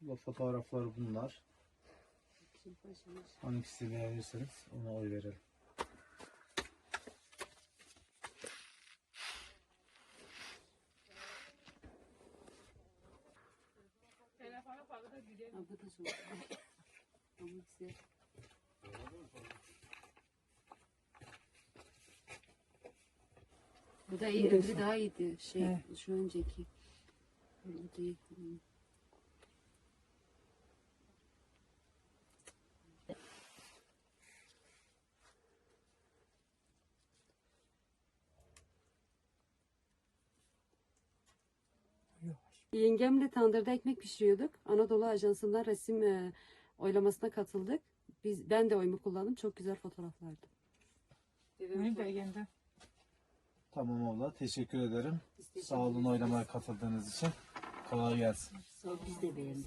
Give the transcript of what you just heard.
Bu fotoğraflar bunlar. Hangisini beğenirseniz ona oy verelim. Bu da iyi, öbürü daha iyiydi. Şey, şu önceki. Bu değil. Yengemle tandırda ekmek pişiriyorduk. Anadolu Ajansı'ndan resim e, oylamasına katıldık. Biz ben de oyumu kullandım. Çok güzel fotoğraflardı. Ne beğendi? Tamam abla teşekkür ederim. Sağ olun oylamaya katıldığınız için. Kolay gelsin. Sağ ol, biz de beğendik.